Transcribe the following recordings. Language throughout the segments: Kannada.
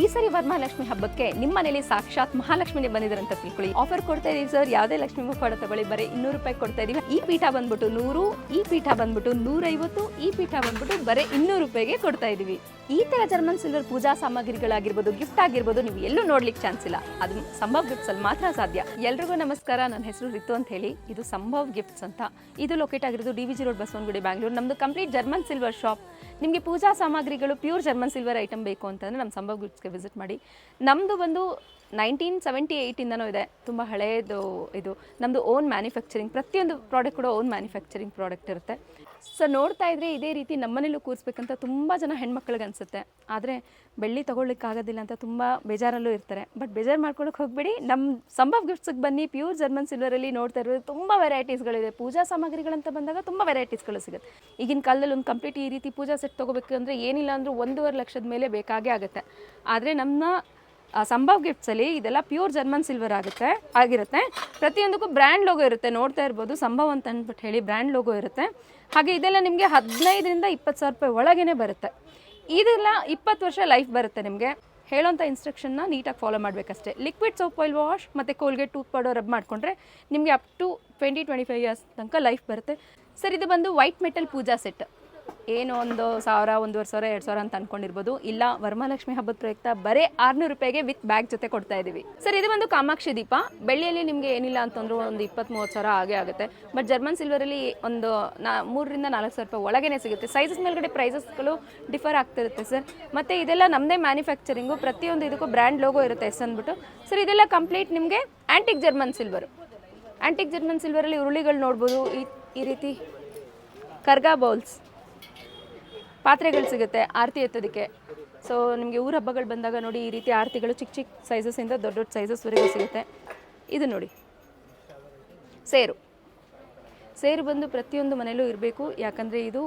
ಈ ಸರಿ ವರಮಹಾಲಕ್ಷ್ಮಿ ಹಬ್ಬಕ್ಕೆ ನಿಮ್ಮ ಮನೇಲಿ ಸಾಕ್ಷಾತ್ ಮಹಾಲಕ್ಷ್ಮಿನೇ ಬಂದಿದ್ದಾರೆ ಅಂತ ತಿಳ್ಕೊಳ್ಳಿ. ಆಫರ್ ಕೊಡ್ತಾ ಇದೀವಿ ಸರ್ ಯಾವುದೇ ಲಕ್ಷ್ಮಿ ಮುಖವಾಡ ತಗೊಳ್ಳಿ. ಬರೀ ಇನ್ನೂರು ರೂಪಾಯಿ ಕೊಡ್ತಾ ಇದೀವಿ. ಈ ಪೀಠ ಬಂದ್ಬಿಟ್ಟು ನೂರು, ಈ ಪೀಠ ಬಂದ್ಬಿಟ್ಟು ನೂರೈವತ್ತು, ಈ ಪೀಠ ಬಂದ್ಬಿಟ್ಟು ಬರೀ ಇನ್ನೂರು ರೂಪಾಯಿಗೆ ಕೊಡ್ತಾ ಇದೀವಿ. ಈ ತರ ಜರ್ಮನ್ ಸಿಲ್ವರ್ ಪೂಜಾ ಸಾಮಗ್ರಿಗಳಾಗಿರ್ಬೋದು ಗಿಫ್ಟ್ ಆಗಿರ್ಬೋದು ನೀವು ಎಲ್ಲೂ ನೋಡ್ಲಿಕ್ಕೆ ಚಾನ್ಸ್ ಇಲ್ಲ. ಅದು ಸಂಭವ್ ಗಿಫ್ಟ್ಸ್ ಅಲ್ಲಿ ಮಾತ್ರ ಸಾಧ್ಯ. ಎಲ್ರಿಗೂ ನಮಸ್ಕಾರ. ನನ್ನ ಹೆಸರು ರಿತು ಅಂತ ಹೇಳಿ. ಇದು ಸಂಭವ್ ಗಿಫ್ಟ್ಸ್ ಅಂತ. ಇದು ಲೊಕೇಟ್ ಆಗಿರೋದು D V G road Basavanagudi Bangalore ನಮ್ದು ಕಂಪ್ಲೀಟ್ ಜರ್ಮನ್ ಸಿಲ್ವರ್ ಶಾಪ್ ನಿಮಗೆ ಪೂಜಾ ಸಾಮಗ್ರಿಗಳು ಪ್ಯೂರ್ ಜರ್ಮನ್ ಸಿಲ್ವರ್ ಐಟಮ್ ಬೇಕು ಅಂತಂದರೆ ನಮ್ಮ ಸಂಭವ್ ಗ್ರೂಪ್ಸ್ಗೆ ವಿಸಿಟ್ ಮಾಡಿ. ನಮ್ಮದು ಬಂದು ನೈನ್ಟೀನ್ ಸೆವೆಂಟಿ ಏಯ್ಟಿಂದನೂ ಇದೆ. ತುಂಬ ಹಳೆಯದು ಇದು. ನಮ್ಮದು ಓನ್ ಮ್ಯಾನುಫ್ಯಾಕ್ಚರಿಂಗ್ ಪ್ರತಿಯೊಂದು ಪ್ರಾಡಕ್ಟ್ ಕೂಡ ಓನ್ ಮ್ಯಾನುಫ್ಯಾಕ್ಚರಿಂಗ್ ಪ್ರಾಡಕ್ಟ್ ಇರುತ್ತೆ. ಸೊ ನೋಡ್ತಾ ಇದ್ರೆ ಇದೇ ರೀತಿ ನಮ್ಮನೇಲೂ ಕೂರಿಸ್ಬೇಕಂತ ತುಂಬ ಜನ ಹೆಣ್ಮಕ್ಳಿಗೆ ಅನಿಸುತ್ತೆ. ಆದರೆ ಬೆಳ್ಳಿ ತೊಗೊಳ್ಳಿಕ್ಕಾಗೋದಿಲ್ಲ ಅಂತ ತುಂಬ ಬೇಜಾರಲ್ಲೂ ಇರ್ತಾರೆ. ಬಟ್ ಬೇಜಾರು ಮಾಡ್ಕೊಳಕ್ಕೆ ಹೋಗಬೇಡಿ. ನಮ್ಮ ಸಂಭವ್ ಗಿಫ್ಟ್ಸಿಗೆ ಬನ್ನಿ. ಪ್ಯೂರ್ ಜರ್ಮನ್ ಸಿಲ್ವರಲ್ಲಿ ನೋಡ್ತಾ ಇರೋದು ತುಂಬ ವೆರೈಟೀಸ್ಗಳಿದೆ ಪೂಜಾ ಸಾಮಗ್ರಿಗಳಂತ ಬಂದಾಗ ತುಂಬ ವೆರೈಟೀಸ್ಗಳು ಸಿಗುತ್ತೆ. ಈಗಿನ ಕಾಲದಲ್ಲಿ ಒಂದು ಕಂಪ್ಲೀಟ್ ಈ ರೀತಿ ಪೂಜಾ ಸೆಟ್ ತೊಗೋಬೇಕು ಅಂದರೆ ಏನಿಲ್ಲ ಅಂದರೂ ಒಂದೂವರೆ ಲಕ್ಷದ ಮೇಲೆ ಬೇಕಾಗೇ ಆಗುತ್ತೆ. ಆದರೆ ನಮ್ಮ ಸಂಭವ್ ಗಿಫ್ಟ್ಸಲ್ಲಿ ಇದೆಲ್ಲ ಪ್ಯೂರ್ ಜರ್ಮನ್ ಸಿಲ್ವರ್ ಆಗುತ್ತೆ, ಆಗಿರುತ್ತೆ. ಪ್ರತಿಯೊಂದಕ್ಕೂ ಬ್ರ್ಯಾಂಡ್ ಲೋಗೋ ಇರುತ್ತೆ. ನೋಡ್ತಾ ಇರ್ಬೋದು, ಸಂಭವ್ ಅಂತ ಅಂದ್ಬಿಟ್ಟು ಹೇಳಿ ಬ್ರ್ಯಾಂಡ್ ಲೋಗೋ ಇರುತ್ತೆ. ಹಾಗೆ ಇದೆಲ್ಲ ನಿಮಗೆ ಹದಿನೈದರಿಂದ ಇಪ್ಪತ್ತು ಸಾವಿರ ರೂಪಾಯಿ ಒಳಗೇನೆ ಬರುತ್ತೆ. ಇದೆಲ್ಲ ಇಪ್ಪತ್ತು ವರ್ಷ ಲೈಫ್ ಬರುತ್ತೆ ನಿಮಗೆ. ಹೇಳೋಂಥ ಇನ್ಸ್ಟ್ರಕ್ಷನ್ನ ನೀಟಾಗಿ ಫಾಲೋ ಮಾಡಬೇಕಷ್ಟೇ. ಲಿಕ್ವಿಡ್ ಸೋಪ್ ಆಯಿಲ್ ವಾಶ್ ಮತ್ತು ಕೋಲ್ಗೇಟ್ ಟೂತ್ ಪೌಡರ್ ರಬ್ ಮಾಡಿಕೊಂಡ್ರೆ ನಿಮಗೆ up to twenty twenty five years ತನಕ ಲೈಫ್ ಬರುತ್ತೆ. ಸರ್, ಇದು ಬಂದು ವೈಟ್ ಮೆಟಲ್ ಪೂಜಾ ಸೆಟ್ ಏನು ಒಂದು ಸಾವಿರ, ಒಂದೂವರೆ ಸಾವಿರ, ಎರಡು ಸಾವಿರ ಅಂತ ಅನ್ಕೊಂಡಿರ್ಬೋದು. ಇಲ್ಲ, ವರಮಹಾಲಕ್ಷ್ಮಿ ಹಬ್ಬದ ಪ್ರಯುಕ್ತ ಬರೀ ಆರ್ನೂರು ರೂಪಾಯಿಗೆ ವಿತ್ ಬ್ಯಾಗ್ ಜೊತೆ ಕೊಡ್ತಾ ಇದೀವಿ. ಸರ್, ಇದು ಒಂದು ಕಾಮಾಕ್ಷಿ ದೀಪ. ಬೆಳ್ಳಿಯಲ್ಲಿ ನಿಮಗೆ ಏನಿಲ್ಲ ಅಂತಂದ್ರೂ ಒಂದು ಇಪ್ಪತ್ತ್ ಮೂವತ್ತು ಸಾವಿರ ಆಗೇ ಆಗುತ್ತೆ. ಬಟ್ ಜರ್ಮನ್ ಸಿಲ್ವರಲ್ಲಿ ಒಂದು ನಾ, ಮೂರರಿಂದ ನಾಲ್ಕು ಸಾವಿರ ರೂಪಾಯಿ ಒಳಗೇನೆ ಸಿಗುತ್ತೆ. ಸೈಜಸ್ ಮೇಲ್ಗಡೆ ಪ್ರೈಸಸ್ಗಳು ಡಿಫರ್ ಆಗ್ತಿರುತ್ತೆ ಸರ್. ಮತ್ತು ಇದೆಲ್ಲ ನಮ್ಮದೇ ಮ್ಯಾನುಫ್ಯಾಕ್ಚರಿಂಗು ಪ್ರತಿಯೊಂದು ಇದಕ್ಕೂ ಬ್ರ್ಯಾಂಡ್ ಲೋಗೋ ಇರುತ್ತೆ ಎಸ್ ಅಂದ್ಬಿಟ್ಟು. ಸರ್, ಇದೆಲ್ಲ ಕಂಪ್ಲೀಟ್ ನಿಮಗೆ antique German silver antique German ಸಿಲ್ವರಲ್ಲಿ ಉರುಳಿಗಳು ನೋಡ್ಬೋದು. ಈ ಈ ರೀತಿ ಕರ್ಗಾ ಬೌಲ್ಸ್ ಪಾತ್ರೆಗಳು ಸಿಗುತ್ತೆ ಆರತಿ ಎತ್ತೋದಕ್ಕೆ. ಸೊ ನಿಮಗೆ ಊರ ಹಬ್ಬಗಳು ಬಂದಾಗ ನೋಡಿ ಈ ರೀತಿ ಆರತಿಗಳು ಚಿಕ್ಕ ಚಿಕ್ಕ ಸೈಜಸ್ಸಿಂದ ದೊಡ್ಡ ದೊಡ್ಡ ಸೈಜಸ್ವರೆಗೂ ಸಿಗುತ್ತೆ. ಇದು ನೋಡಿ. ಸೇರು. ಸೇರು ಬಂದು ಪ್ರತಿಯೊಂದು ಮನೆಯಲ್ಲೂ ಇರಬೇಕು. ಯಾಕಂದರೆ ಇದು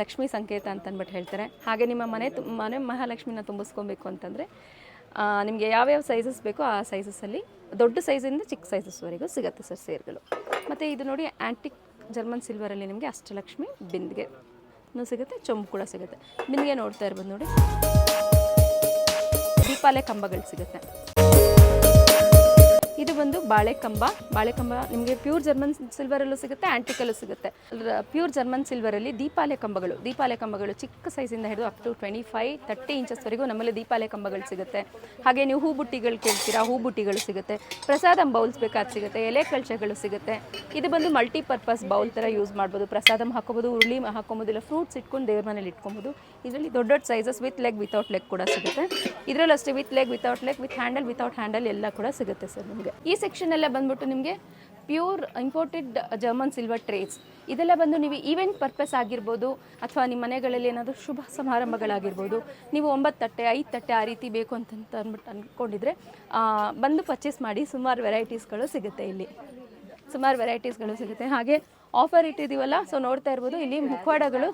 ಲಕ್ಷ್ಮಿ ಸಂಕೇತ ಅಂತ ಹೇಳ್ತಾರೆ. ಹಾಗೆ ನಿಮ್ಮ ಮನೆ ಮನೆ ಮಹಾಲಕ್ಷ್ಮಿನ ತುಂಬಿಸ್ಕೊಬೇಕು ಅಂತಂದರೆ ನಿಮಗೆ ಯಾವ್ಯಾವ ಸೈಜಸ್ ಬೇಕೋ ಆ ಸೈಜಸ್ಸಲ್ಲಿ ದೊಡ್ಡ ಸೈಜಿಂದ ಚಿಕ್ಕ ಸೈಜಸ್ವರೆಗೂ ಸಿಗುತ್ತೆ ಸರ್ ಸೇರುಗಳು. ಮತ್ತು ಇದು ನೋಡಿ ಆ್ಯಂಟಿಕ್ ಜರ್ಮನ್ ಸಿಲ್ವರಲ್ಲಿ ನಿಮಗೆ ಅಷ್ಟಲಕ್ಷ್ಮಿ ಬಿಂದಿಗೆ. ಸಿಗುತ್ತೆ ಚೊಂಬು ಕೂಡ ಸಿಗುತ್ತೆ. ನಿಮಗೆ ನೋಡ್ತಾ ಇರ್ಬೋದು ನೋಡಿ. ದೀಪಾಲೆ ಕಂಬಗಳು ಸಿಗುತ್ತೆ. ಇದು ಬಂದು ಬಾಳೆ ಕಂಬ ಬಾಳೆ ಕಂಬ ನಿಮಗೆ ಪ್ಯೂರ್ ಜರ್ಮನ್ ಸಿಲ್ವರಲ್ಲೂ ಸಿಗುತ್ತೆ. ಆ್ಯಂಟಿಕಲ್ಲೂ ಸಿಗುತ್ತೆ ಪ್ಯೂರ್ ಜರ್ಮನ್ ಸಿಲ್ವರಲ್ಲಿ ದೀಪಾಲೆ ಕಂಬಗಳು. ದೀಪಾಲೆ ಕಂಬಗಳು ಚಿಕ್ಕ ಸೈಜಿಂದ ಹಿಡಿದು up to twenty five thirty ಇಂಚಸ್ವರೆಗೂ ನಮ್ಮಲ್ಲಿ ದೀಪಾಲೆ ಕಂಬಗಳು ಸಿಗುತ್ತೆ. ಹಾಗೆ ನೀವು ಹೂ ಬುಟ್ಟಿಗಳು ಕೇಳ್ತೀರಾ, ಹೂ ಬುಟ್ಟಿಗಳು ಸಿಗುತ್ತೆ. ಪ್ರಸಾದಂ ಬೌಲ್ಸ್ ಬೇಕಾದ ಸಿಗುತ್ತೆ, ಎಲೆ ಕಳಶಗಳು ಸಿಗುತ್ತೆ. ಇದು ಬಂದು ಮಲ್ಟಿಪರ್ಪಸ್ ಬೌಲ್ ಥರ ಯೂಸ್ ಮಾಡ್ಬೋದು. ಪ್ರಸಾದಂ ಹಾಕೋಬೋದು ಉರುಳಿ ಹಾಕೊಬೋದು ಇಲ್ಲ ಫ್ರೂಟ್ಸ್ ಇಟ್ಕೊಂಡು ದೇವ್ರ ಮನೇಲಿ ಇಟ್ಕೊಬೋದು. ಇದರಲ್ಲಿ ದೊಡ್ಡ ದೊಡ್ಡ sizes with leg without leg ಕೂಡ ಸಿಗುತ್ತೆ. ಇದರಲ್ಲೂ ಅಷ್ಟೇ with leg without leg with handle without handle ಎಲ್ಲ ಕೂಡ ಸಿಗುತ್ತೆ ಸರ್ ನಿಮಗೆ. ಈ ಸೆಕ್ಷನ್ ಎಲ್ಲ ಬಂದ್ಬಿಟ್ಟು ನಿಮಗೆ pure imported German silver trays ಇದೆಲ್ಲ ಬಂದು ನೀವು ಈವೆಂಟ್ ಪರ್ಪಸ್ ಆಗಿರ್ಬೋದು ಅಥವಾ ನಿಮ್ಮ ಮನೆಗಳಲ್ಲಿ ಏನಾದರೂ ಶುಭ ಸಮಾರಂಭಗಳಾಗಿರ್ಬೋದು, ನೀವು ಒಂಬತ್ತು ತಟ್ಟೆ, ಐದು ತಟ್ಟೆ ಆ ರೀತಿ ಬೇಕು ಅಂತ ಅಂದ್ಬಿಟ್ಟು ಅಂದ್ಕೊಂಡಿದ್ರೆ ಬಂದು ಪರ್ಚೇಸ್ ಮಾಡಿ ಸುಮಾರು ವೆರೈಟೀಸ್ಗಳು ಸಿಗುತ್ತೆ ಇಲ್ಲಿ. ಸುಮಾರು ವೆರೈಟೀಸ್ಗಳು ಸಿಗುತ್ತೆ. ಹಾಗೆ ಆಫರ್ ಇಟ್ಟಿದ್ದೀವಲ್ಲ ಸೊ ನೋಡ್ತಾ ಇರ್ಬೋದು. ಇಲ್ಲಿ ಮುಖವಾಡಗಳು,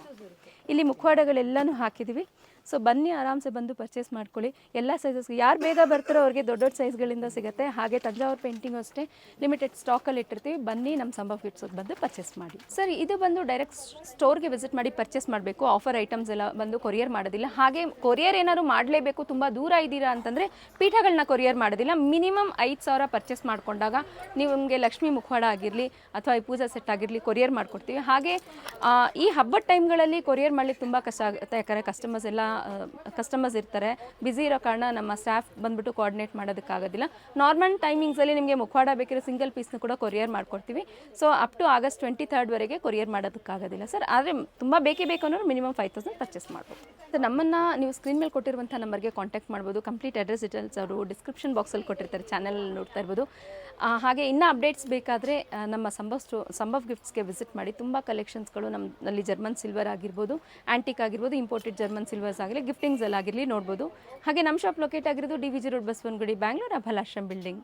ಇಲ್ಲಿ ಮುಖವಾಡಗಳೆಲ್ಲನೂ ಹಾಕಿದ್ದೀವಿ. ಸೊ ಬನ್ನಿ, ಆರಾಮ್ಸೆ ಬಂದು ಪರ್ಚೇಸ್ ಮಾಡ್ಕೊಳ್ಳಿ. ಎಲ್ಲ ಸೈಜಸ್ ಯಾರು ಬೇಗ ಬರ್ತಾರೋ ಅವ್ರಿಗೆ ದೊಡ್ಡ ದೊಡ್ಡ ಸೈಜ್ಗಳಿಂದ ಸಿಗುತ್ತೆ. ಹಾಗೆ ತಂಜಾವೂರು ಪೇಂಟಿಂಗ್ ಅಷ್ಟೇ. ಲಿಮಿಟೆಡ್ ಸ್ಟಾಕಲ್ಲಿ ಇಟ್ಟಿರ್ತೀವಿ. ಬನ್ನಿ ನಮ್ಮ ಸಂಭವ ಫಿಟ್ಸ್ ಬಂದು ಪರ್ಚೇಸ್ ಮಾಡಿ. ಸರಿ ಇದು ಬಂದು ಡೈರೆಕ್ಟ್ ಸ್ಟೋರ್ಗೆ ವಿಸಿಟ್ ಮಾಡಿ ಪರ್ಚೇಸ್ ಮಾಡಬೇಕು. ಆಫರ್ ಐಟಮ್ಸ್ ಎಲ್ಲ ಬಂದು ಕೊರಿಯರ್ ಮಾಡೋದಿಲ್ಲ. ಹಾಗೆ ಕೊರಿಯರ್ ಏನಾದ್ರು ಮಾಡಲೇಬೇಕು, ತುಂಬ ದೂರ ಇದ್ದೀರಾ ಅಂತಂದರೆ ಪೀಠಗಳನ್ನ ಕೊರಿಯರ್ ಮಾಡೋದಿಲ್ಲ. ಮಿನಿಮಮ್ ಐದು ಸಾವಿರ ಪರ್ಚೇಸ್ ಮಾಡಿಕೊಂಡಾಗ ನೀವು ನಿಮಗೆ ಲಕ್ಷ್ಮಿ ಮುಖವಾಡ ಆಗಿರಲಿ ಅಥವಾ ಈ ಪೂಜಾ ಸೆಟ್ ಆಗಿರಲಿ ಕೊರಿಯರ್ ಮಾಡ್ಕೊಡ್ತೀವಿ. ಹಾಗೆ ಈ ಹಬ್ಬದ ಟೈಮ್ಗಳಲ್ಲಿ ಕೊರಿಯರ್ ಮಾಡಲಿಕ್ಕೆ ತುಂಬ ಕಷ್ಟ ಆಗುತ್ತೆ ಯಾಕಂದರೆ ಕಸ್ಟಮರ್ಸ್ ಎಲ್ಲ ಕಸ್ಟಮರ್ಸ್ ಇರ್ತಾರೆ. ಬ್ಯುಸಿ ಇರೋ ಕಾರಣ ನಮ್ಮ ಸ್ಟಾಫ್ ಬಂದ್ಬಿಟ್ಟು ಕೋಆರ್ಡಿನೇಟ್ ಮಾಡೋದಕ್ಕಾಗೋದಿಲ್ಲ. ನಾರ್ಮಲ್ ಟೈಮಿಂಗ್ಸಲ್ಲಿ ನಿಮಗೆ ಮುಖವಾಡ ಬೇಕಿರೋ ಸಿಂಗಲ್ ಪೀಸ್ನ ಕೂಡ ಕೊರಿಯರ್ ಮಾಡ್ಕೊಡ್ತೀವಿ. So up to August twenty ಥರ್ಡ್ವರೆಗೆ courier ಮಾಡೋದಕ್ಕಾಗೋದಿಲ್ಲ ಸರ್ ಆದರೆ ತುಂಬ ಬೇಕೇ ಬೇಕು ಅನ್ನೋರು ಮಿನಿಮಮ್ ಫೈವ್ ತೌಸಂಡ್ ಪರ್ಚೇಸ್ ಮಾಡ್ಬೋದು. ಸರ್ ನಮ್ಮನ್ನು ನೀವು ಸ್ಕ್ರೀನ್ ಮೇಲೆ ಕೊಟ್ಟಿರುವಂಥ ನಂಬರ್ಗೆ ಕಾಂಟ್ಯಾಕ್ಟ್ ಮಾಡ್ಬೋದು. ಕಂಪ್ಲೀಟ್ ಅಡ್ರೆಸ್ ಡೀಟೇಲ್ಸ್ ಅವರು ಡಿಸ್ಕ್ರಿಪ್ಷನ್ ಬಾಕ್ಸಲ್ಲಿ ಕೊಟ್ಟಿರ್ತಾರೆ ಚಾನಲ್ ನೋಡ್ತಾ ಇರ್ಬೋದು. ಹಾಗೆ ಇನ್ನೂ ಅಪ್ಡೇಟ್ಸ್ ಬೇಕಾದರೆ ನಮ್ಮ ಸಂಭವ್ ಸ್ಟೋ ಸಂಭವ್ ಗಿಫ್ಟ್ಸ್ಗೆ ವಿಸಿಟ್ ಮಾಡಿ. ತುಂಬ ಕಲೆಕ್ಷನ್ಸ್ಗಳು ನಮ್ಮಲ್ಲಿ ಜರ್ಮನ್ ಸಿಲ್ವರ್ ಆಗಿರ್ಬೋದು ಆ್ಯಂಟಿಕ್ ಆಗಿರ್ಬೋದು ಇಂಪೋರ್ಟೆಡ್ ಜರ್ಮನ್ ಸಿಲ್ವರ್ಸ್ ಆಗಲಿ, ಗಿಫ್ಟಿಂಗ್ಸ್ ಎಲ್ಲ ಆಗಿರಲಿ ನೋಡ್ಬೋದು. ಹಾಗೆ ನಮ್ಮ ಶಾಪ್ ಲೊಕೇಟ್ ಆಗಿರೋದು D V G road Basavanagudi Bangalore Abhalashram building